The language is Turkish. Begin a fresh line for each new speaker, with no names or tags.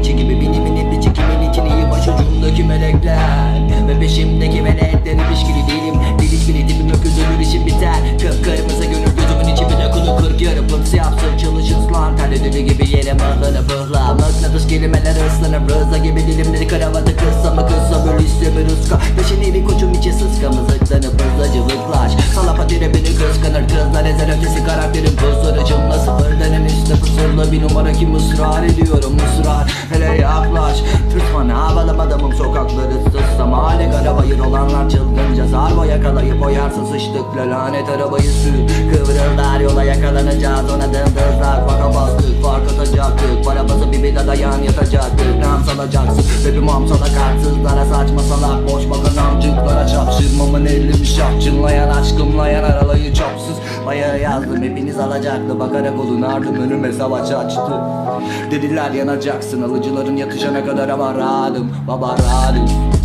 içi gibi Binimin iplici kimin için iyi başucumdaki melekler. Ve peşimdeki melekler ilişkili değilim. Delişkili tipim öküz ölür işim biter. Kıpkırmızı gönül gözümün içi bile kulu kırk yarı Pıps yapsın çalışın lan Terli deli gibi yere mıhlanı pıhla Mıknatıs kelimeler ıslanır. Rıza gibi dilimleri kravatı kısa mı kısa Bölüşse bir ıska Peşin evi koçum içi sıska Mızıklanıp hızlıcılıklaş Salapa beni kıskanır. Kızlar ezer ötesi karakterim Puzları pusurla Bir numara kim ısrar ediyorum ısrar Hele yaklaş. Lütfen havalı adamım sokakları sıssam. Hale arabayır olanlar çılgınca Zarbo yakalayıp oyarsın sıçtıkla Lanet arabayı sür. Kıvrıldar yola yakalanacağız Ona dındızlar Baka bastık fark atacaktık. Para bazı bir bida dayan yatacaktık Nam salacaksın Rapim amsala kartsızlara Çınlayan aşkımlayan aralayı çapsız. Bayağı yazdım hepiniz alacaktı. Bakarak olun ardım önüme savaş açtı. Dediler yanacaksın. Alıcıların yatışana kadar ama rahatım. Baba rahatım